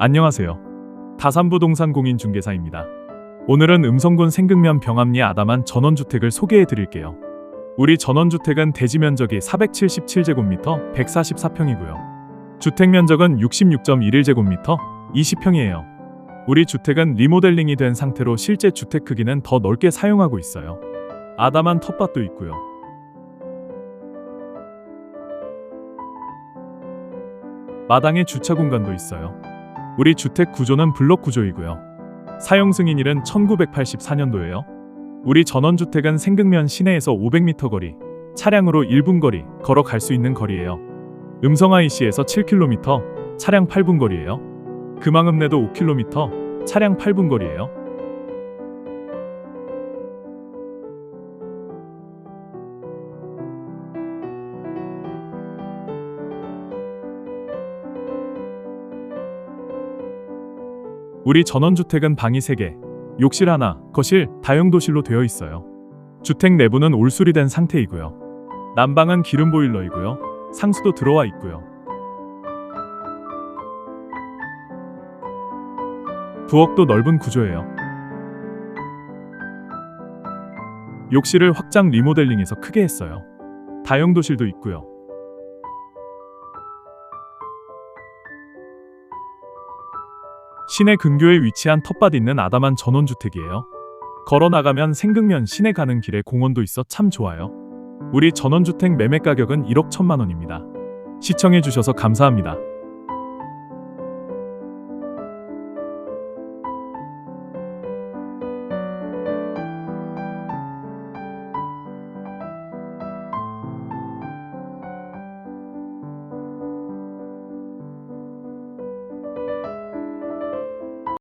안녕하세요. 다산부동산 공인 중개사입니다. 오늘은 음성군 생극면 병암리 아담한 전원주택을 소개해 드릴게요. 우리 전원주택은 대지 면적이 477제곱미터 144평이고요. 주택 면적은 66.11제곱미터 20평이에요. 우리 주택은 리모델링이 된 상태로 실제 주택 크기는 더 넓게 사용하고 있어요. 아담한 텃밭도 있고요. 마당에 주차 공간도 있어요. 우리 주택 구조는 블록 구조이고요. 사용 승인일은 1984년도예요. 우리 전원주택은 생극면 시내에서 500m 거리, 차량으로 1분 거리 걸어갈 수 있는 거리예요. 음성 IC에서 7km, 차량 8분 거리예요. 금왕읍내도 5km, 차량 8분 거리예요. 우리 전원주택은 방이 3개, 욕실 하나, 거실, 다용도실로 되어 있어요. 주택 내부는 올수리 된 상태이고요. 난방은 기름 보일러이고요. 상수도 들어와 있고요. 부엌도 넓은 구조예요. 욕실을 확장 리모델링해서 크게 했어요. 다용도실도 있고요. 시내 근교에 위치한 텃밭 있는 아담한 전원주택이에요. 걸어 나가면 생극면 시내 가는 길에 공원도 있어 참 좋아요. 우리 전원주택 매매 가격은 1억 1천만 원입니다. 시청해 주셔서 감사합니다.